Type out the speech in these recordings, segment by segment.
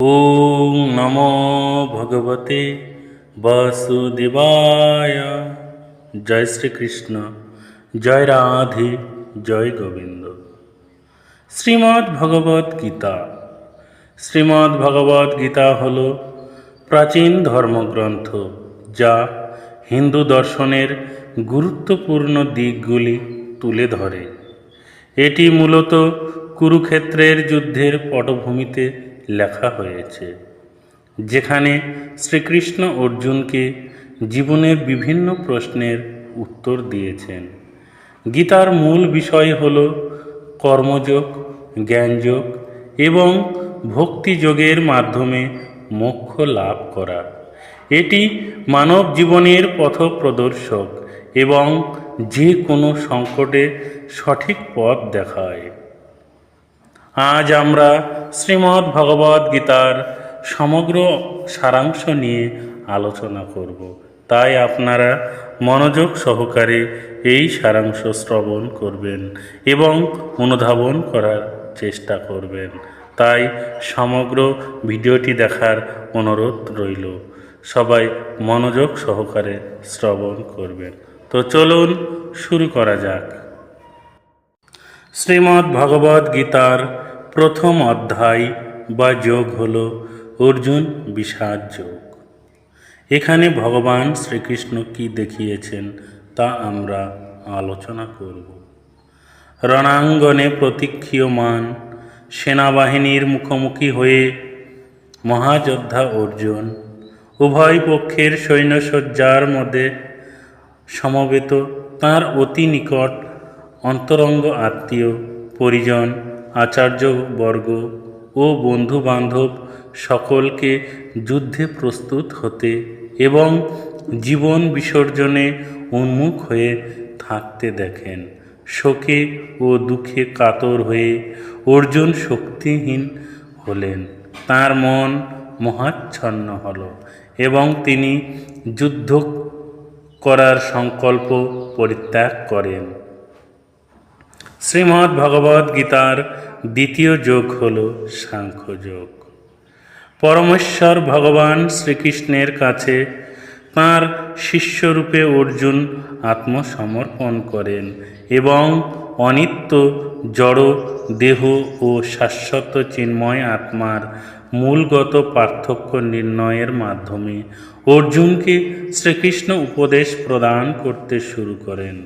ওম নমো ভগবতে বাসুদেবায় জয় শ্রীকৃষ্ণ জয় রাধে জয় গোবিন্দ শ্রীমদ্ ভগবদ গীতা শ্রীমদ্ ভগবদ গীতা হল প্রাচীন ধর্মগ্রন্থ যা হিন্দু দর্শনের গুরুত্বপূর্ণ দিকগুলি তুলে ধরে। এটি মূলত কুরুক্ষেত্রের যুদ্ধের পটভূমিতে লেখা হয়েছে, যেখানে শ্রীকৃষ্ণ অর্জুনকে জীবনের বিভিন্ন প্রশ্নের উত্তর দিয়েছেন। গীতার মূল বিষয় হল কর্মযোগ, জ্ঞানযোগ এবং ভক্তিযোগের মাধ্যমে মোক্ষ লাভ করা। এটি মানব জীবনের পথপ্রদর্শক এবং যে কোনো সংকটে সঠিক পথ দেখায়। আজ আমরা শ্রীমদ্ ভগবদ গীতার সমগ্র সারাংশ নিয়ে আলোচনা করব। তাই আপনারা মনোযোগ সহকারে এই সারাংশ শ্রবণ করবেন এবং অনুধাবন করার চেষ্টা করবেন। তাই সমগ্র ভিডিওটি দেখার অনুরোধ রইল। সবাই মনোযোগ সহকারে শ্রবণ করবেন। তো চলুন শুরু করা যাক। শ্রীমদ্ গীতার প্রথম অধ্যায় বা যোগ হল অর্জুন বিষাদ যোগ। এখানে ভগবান শ্রীকৃষ্ণ কি দেখিয়েছেন তা আমরা আলোচনা করব। রণাঙ্গনে প্রতীক্ষীয়মান সেনাবাহিনীর মুখোমুখি হয়ে মহাযোদ্ধা অর্জুন উভয় পক্ষের সৈন্যসজ্জার মধ্যে সমবেত তার অতি নিকট অন্তরঙ্গ আত্মীয়, পরিজন, আচার্যবর্গ ও বন্ধু বান্ধব সকলকে যুদ্ধে প্রস্তুত হতে এবং জীবন বিসর্জনে উন্মুখ হয়ে থাকতে দেখেন। শোকে ও দুঃখে কাতর হয়ে অর্জুন শক্তিহীন হলেন। তার মন মহাচ্ছন্ন হল এবং তিনি যুদ্ধ করার সংকল্প পরিত্যাগ করেন। শ্রীমদ্ ভগবদ গীতার দ্বিতীয় যোগ হল সাংখ্যযোগ পরমেশ্বর ভগবান শ্রীকৃষ্ণের কাছে তাঁর শিষ্যরূপে অর্জুন আত্মসমর্পণ করেন এবং অনিত্য, জড়, দেহ ও শাশ্বত চিন্ময় আত্মার মূলগত পার্থক্য নির্ণয়ের মাধ্যমে অর্জুনকে শ্রীকৃষ্ণ উপদেশ প্রদান করতে শুরু করেন।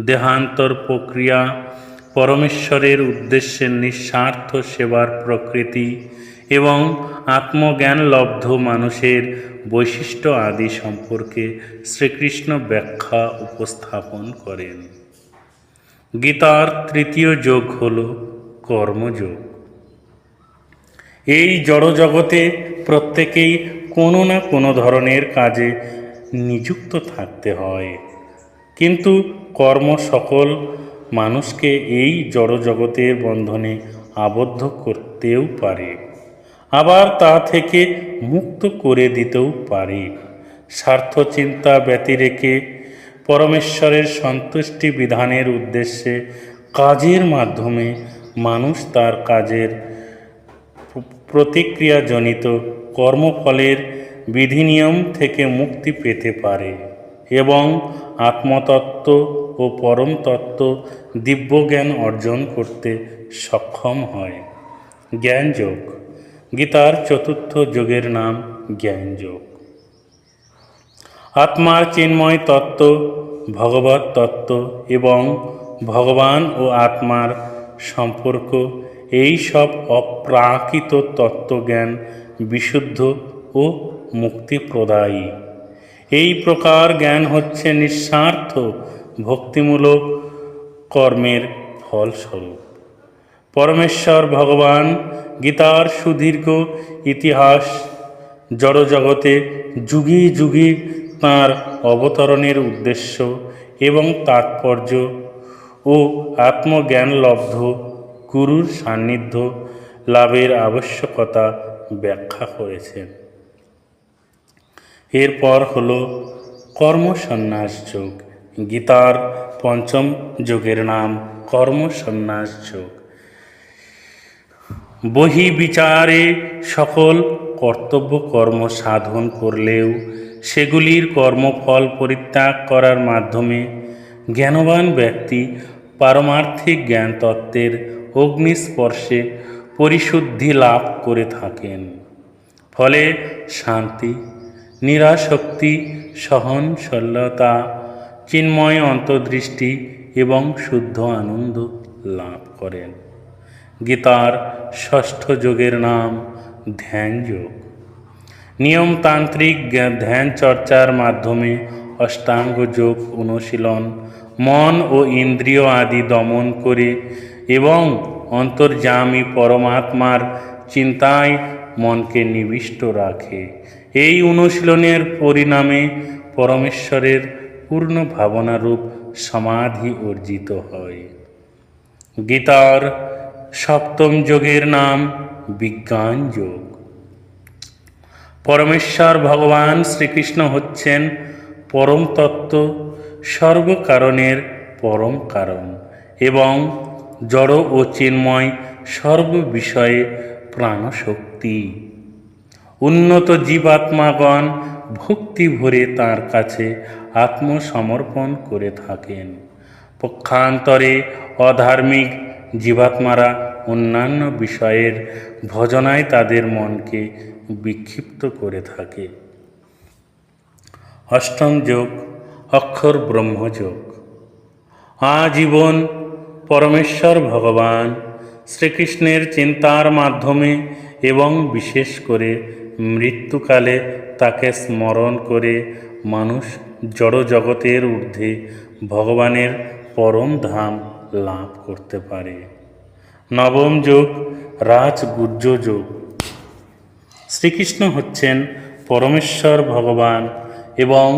দেহান্তর প্রক্রিয়া পরমেশ্বরের উদ্দেশ্যে নিঃস্বার্থ সেবার প্রকৃতি এবং আত্মজ্ঞান লব্ধ মানুষের বৈশিষ্ট্য আদি সম্পর্কে শ্রীকৃষ্ণ ব্যাখ্যা উপস্থাপন করেন। গীতার তৃতীয় যোগ হল কর্মযোগ। এই জড়জগতে প্রত্যেকেই কোনো না কোনো ধরনের কাজে নিযুক্ত থাকতে হয়। কিন্তু কর্ম সকল মানুষকে এই জড়জগতের বন্ধনে আবদ্ধ করতেও পারে। আবার তা থেকে মুক্ত করে দিতেও পারে। স্বার্থ চিন্তা ব্যতিরেকে পরমেশ্বরের সন্তুষ্টি বিধানের উদ্দেশ্যে কাজের মাধ্যমে মানুষ তার কাজের প্রতিক্রিয়াজনিত কর্মফলের বিধিনিয়ম থেকে মুক্তি পেতে পারে এবং আত্মতত্ত্ব ও পরম তত্ত্ব দিব্যজ্ঞান অর্জন করতে সক্ষম হয়। জ্ঞানযোগ। গীতার চতুর্থ যোগের নাম জ্ঞানযোগ। আত্মার চিন্ময় তত্ত্ব ভগবত তত্ত্ব এবং ভগবান ও আত্মার সম্পর্ক, এই সব অপ্রাকৃত তত্ত্বজ্ঞান বিশুদ্ধ ও মুক্তিপ্রদায়ী। এই প্রকার জ্ঞান হচ্ছে নিঃস্বার্থ ভক্তিমূলক কর্মের ফলস্বরূপ। পরমেশ্বর ভগবান গীতার সুদীর্ঘ ইতিহাস জড়জগতে যুগে যুগে তাঁর অবতরণের উদ্দেশ্য এবং তাৎপর্য ও আত্মজ্ঞানলব্ধ গুরুর সান্নিধ্য লাভের আবশ্যকতা ব্যাখ্যা করেছেন। এরপর হল কর্মসন্ন্যাস যোগ। গীতার পঞ্চম যোগের নাম কর্মসন্ন্যাস যোগ। বহি বিচারে সকল কর্তব্য কর্ম সাধন করলেও সেগুলির কর্মফল পরিত্যাগ করার মাধ্যমে জ্ঞানবান ব্যক্তি পারমার্থিক জ্ঞান তত্ত্বের অগ্নিস্পর্শে পরিশুদ্ধি লাভ করে থাকেন। ফলে শান্তি নিরাশক্তি সহনশীলতা চিন্ময় অন্তর্দৃষ্টি এবং শুদ্ধ আনন্দ লাভ করেন। গীতার ষষ্ঠ যোগের নাম ধ্যান যোগ নিয়মতান্ত্রিক ধ্যান চর্চার মাধ্যমে অষ্টাঙ্গ যোগ অনুশীলন, মন ও ইন্দ্রিয় আদি দমন করে এবং অন্তর্যামী পরমাত্মার চিন্তায় মনকে নিবিষ্ট রাখে। এই অনুশীলনের পরিণামে পরমেশ্বরের পূর্ণ ভাবনারূপ সমাধি অর্জিত হয়। গীতার সপ্তম যোগের নাম বিজ্ঞান যোগ। পরমেশ্বর ভগবান শ্রীকৃষ্ণ হচ্ছেন পরম তত্ত্ব, সর্বকারণের পরম কারণ এবং জড় ও চিন্ময় সর্ব বিষয়ে প্রাণশক্তি। উন্নত জীবাত্মাগণ ভক্তি ভরে তার কাছে আত্মসমর্পণ করে থাকেন। পক্ষান্তরে অধার্মিক জীবাত্মারা অন্যান্য বিষয়ের ভজনায় তাদের মনকে বিক্ষিপ্ত করে থাকে। অষ্টম যোগ, অক্ষর ব্রহ্মযোগ আজীবন পরমেশ্বর ভগবান শ্রীকৃষ্ণের চিন্তার মাধ্যমে এবং বিশেষ করে মৃত্যুকালে তাকে স্মরণ করে মানুষ জড় জগতের ঊর্ধ্বে ভগবানের পরম ধাম লাভ করতে পারে। নবম যোগ রাজগুর্জ যোগ। শ্রীকৃষ্ণ হচ্ছেন পরমেশ্বর ভগবান এবং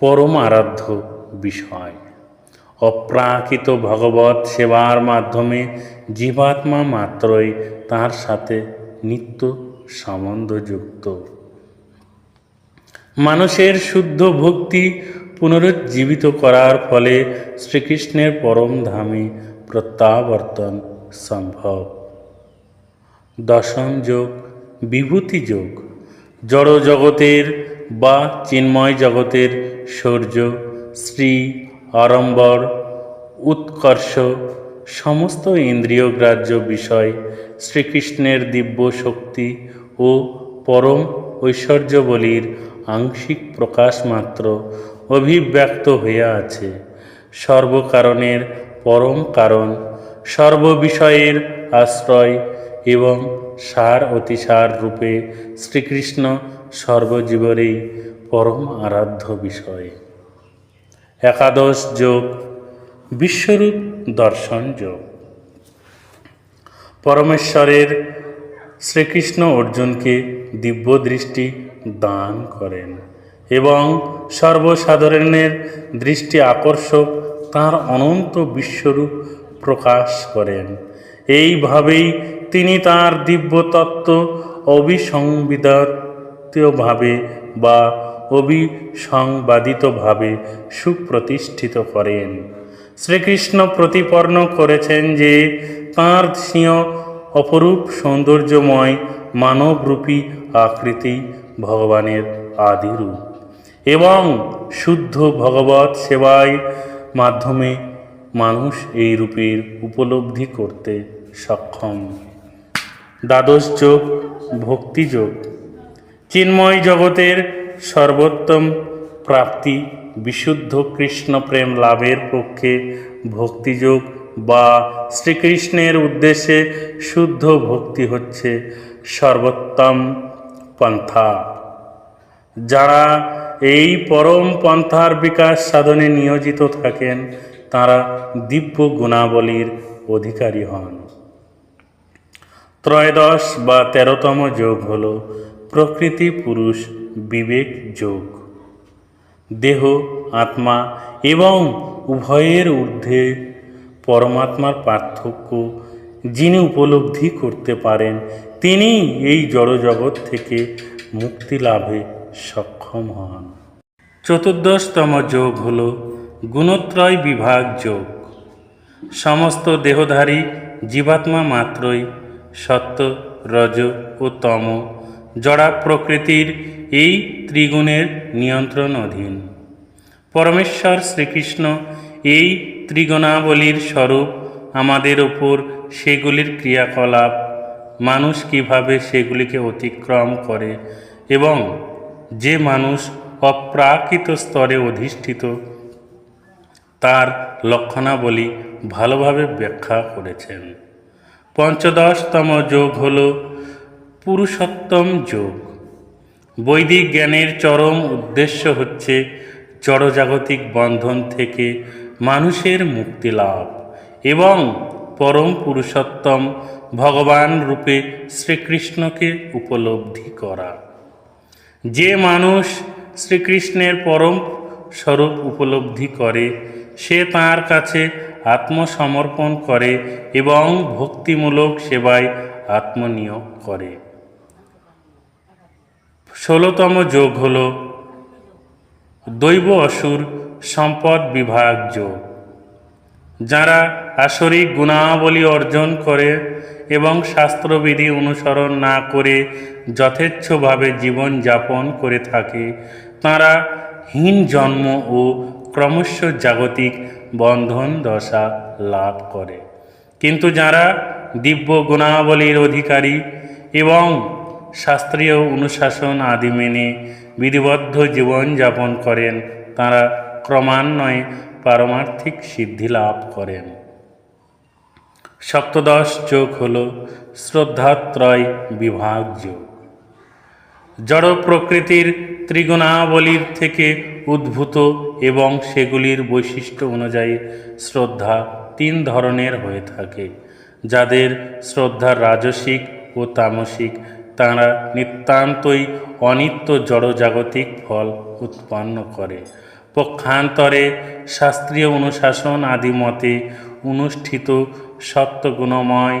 পরম আরাধ্য বিষয়। অপ্রাকৃত ভগবত সেবার মাধ্যমে জীবাত্মা মাত্রই তার সাথে নিত্য সম্বন্ধযুক্ত। মানুষের শুদ্ধ ভক্তি পুনরুজ্জীবিত করার ফলে শ্রীকৃষ্ণের পরম ধামে প্রত্যাবর্তন সম্ভব। দশম যোগ, বিভূতি যোগ, জড় জগতের বা চিন্ময় জগতের সৌর্য, শ্রী আড়ম্বর উৎকর্ষ, সমস্ত ইন্দ্রিয়গ্রাহ্য বিষয় শ্রীকৃষ্ণের দিব্য শক্তি ও পরম ঐশ্বর্যবলীর আংশিক প্রকাশ মাত্র অভিব্যক্ত হইয়া আছে। সর্বকারণের পরম কারণ, সর্ববিষয়ের আশ্রয় এবং সার অতিসার রূপে শ্রীকৃষ্ণ সর্বজীবরেই পরম আরাধ্য বিষয়। একাদশ যোগ, বিশ্বরূপ দর্শন যোগ। পরমেশ্বরের শ্রীকৃষ্ণ অর্জুনকে দিব্য দৃষ্টি দান করেন এবং সর্বসাধারণের দৃষ্টি আকর্ষক তার অনন্ত বিশ্বরূপ প্রকাশ করেন। এইভাবেই তিনি তার দিব্য তত্ত্ব অবিসংবিদাতীয়ভাবে বা অবিসংবাদিতভাবে সুপ্রতিষ্ঠিত করেন। শ্রীকৃষ্ণ প্রতিপন্ন করেছেন যে তাঁর সিংহ অপরূপ সৌন্দর্যময় মানবরূপী আকৃতি ভগবানের আদিরূপ এবং শুদ্ধ ভগবত সেবায় মাধ্যমে মানুষ এই রূপের উপলব্ধি করতে সক্ষম। দ্বাদশ যোগ ভক্তিযোগ চিন্ময় জগতের সর্বোত্তম প্রাপ্তি বিশুদ্ধ কৃষ্ণ প্রেম লাভের পক্ষে ভক্তিযোগ বা শ্রীকৃষ্ণের উদ্দেশ্যে শুদ্ধ ভক্তি হচ্ছে সর্বোত্তম পন্থা। যারা এই পরম পন্থার বিকাশ সাধনে নিয়োজিত থাকেন, তারা দিব্য গুণাবলীর অধিকারী হন। ত্রয়োদশ বা তেরোতম যোগ হল প্রকৃতি পুরুষ বিবেক যোগ। দেহ, আত্মা এবং উভয়ের ঊর্ধ্বে পরমাত্মার পার্থক্য যিনি উপলব্ধি করতে পারেন তিনি এই জড়জগৎ থেকে মুক্তি লাভে সক্ষম হন। চতুর্দশতম যোগ হল গুণত্রয় বিভাগ যোগ। সমস্ত দেহধারী জীবাত্মা মাত্রই সত্য, রজ ও তম জড়া প্রকৃতির এই ত্রিগুণের নিয়ন্ত্রণ অধীন। পরমেশ্বর শ্রীকৃষ্ণ এই ত্রিগুণাবলীর স্বরূপ আমাদের ওপর সেগুলির ক্রিয়াকলাপ মানুষ কীভাবে সেগুলিকে অতিক্রম করে এবং যে মানুষ অপ্রাকৃত স্তরে অধিষ্ঠিত, তার লক্ষণাবলী ভালোভাবে ব্যাখ্যা করেছেন। পঞ্চদশতম যোগ হল পুরুষোত্তম যোগ। বৈদিক জ্ঞানের চরম উদ্দেশ্য হচ্ছে জড়জাগতিক বন্ধন থেকে মানুষের মুক্তি লাভ এবং পরম পুরুষোত্তম ভগবান রূপে শ্রীকৃষ্ণকে উপলব্ধি করা। যে মানুষ শ্রীকৃষ্ণের পরম স্বরূপ উপলব্ধি করে, সে তাঁর কাছে আত্মসমর্পণ করে এবং ভক্তিমূলক সেবায় আত্মনিয়োগ করে। ষোলোতম যোগ হল দৈব অসুর সম্পদ বিভাগ যোগ। যারা আসরিক গুণাবলী অর্জন করে এবং শাস্ত্রবিধি অনুসরণ না করে যথেচ্ছভাবে জীবন যাপন করে থাকে, তারা হীন জন্ম ও ক্রমশ জাগতিক বন্ধন দশা লাভ করে। কিন্তু যারা দিব্য গুণাবলীর অধিকারী এবং শাস্ত্রীয় অনুশাসন আদি মেনে বিধিবদ্ধ জীবনযাপন করেন, তারা ক্রমান্বয়ে পারমার্থিক সিদ্ধি লাভ করেন। সপ্তদশ যোগ হল শ্রদ্ধাত্রয় বিভাগ যোগ। জড় প্রকৃতির ত্রিগুণাবলীর থেকে উদ্ভূত এবং সেগুলির বৈশিষ্ট্য অনুযায়ী শ্রদ্ধা তিন ধরনের হয়ে থাকে, যাদের শ্রদ্ধার রাজসিক ও তামসিক, তারা নিতান্তই অনিত্য জড়জাগতিক ফল উৎপন্ন করে। পক্ষান্তরে শাস্ত্রীয় অনুশাসন আদি মতে অনুষ্ঠিত সত্যগুণময়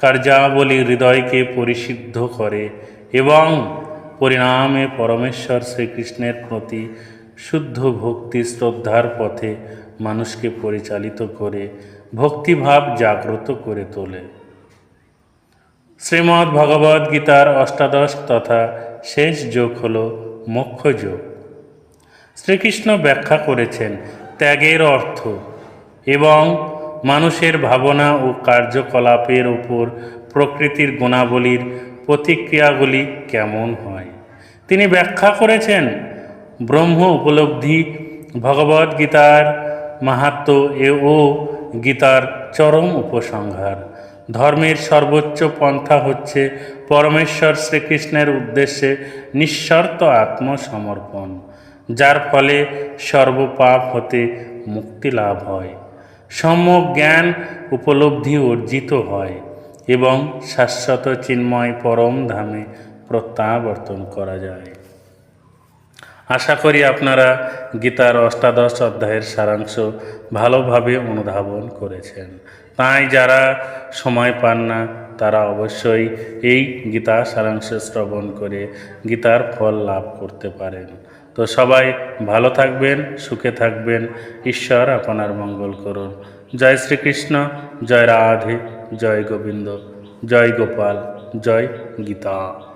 কার্যাবলী হৃদয়কে পরিশুদ্ধ করে এবং পরিণামে পরমেশ্বর শ্রীকৃষ্ণের প্রতি শুদ্ধ ভক্তি শ্রদ্ধার পথে মানুষকে পরিচালিত করে, ভক্তিভাব জাগ্রত করে তোলে। শ্রীমদ্ ভগবদ গীতার অষ্টাদশ তথা শেষ যোগ হল মোক্ষ যোগ। শ্রীকৃষ্ণ ব্যাখ্যা করেছেন ত্যাগের অর্থ এবং মানুষের ভাবনা ও কার্যকলাপের উপর প্রকৃতির গুণাবলীর প্রতিক্রিয়াগুলি কেমন হয়। তিনি ব্যাখ্যা করেছেন, ব্রহ্ম উপলব্ধি ভগবদ গীতার মাহাত্ম এ ও গীতার চরম উপসংহার। ধর্মের সর্বোচ্চ পন্থা হচ্ছে পরমেশ্বর শ্রীকৃষ্ণের উদ্দেশ্যে নিঃশর্ত আত্মসমর্পণ। যার ফলে সর্বপাপ হতে মুক্তি লাভ হয়। সম্যক জ্ঞান উপলব্ধি অর্জিত হয় এবং শাশ্বত চিন্ময় পরম ধামে প্রত্যাবর্তন করা যায়। আশা করি আপনারা গীতার অষ্টাদশ অধ্যায়ের সারাংশ ভালোভাবে অনুধাবন করেছেন। তাই যারা সময় পান না, তারা অবশ্যই এই গীতা সারাংশ শ্রবণ করে গীতার ফল লাভ করতে পারেন। তো সবাই ভালো থাকবেন, সুখে থাকবেন। ঈশ্বর আপনার মঙ্গল করুন। জয় শ্রীকৃষ্ণ, জয় রাধে, জয় গোবিন্দ, জয় গোপাল, জয় গীতা।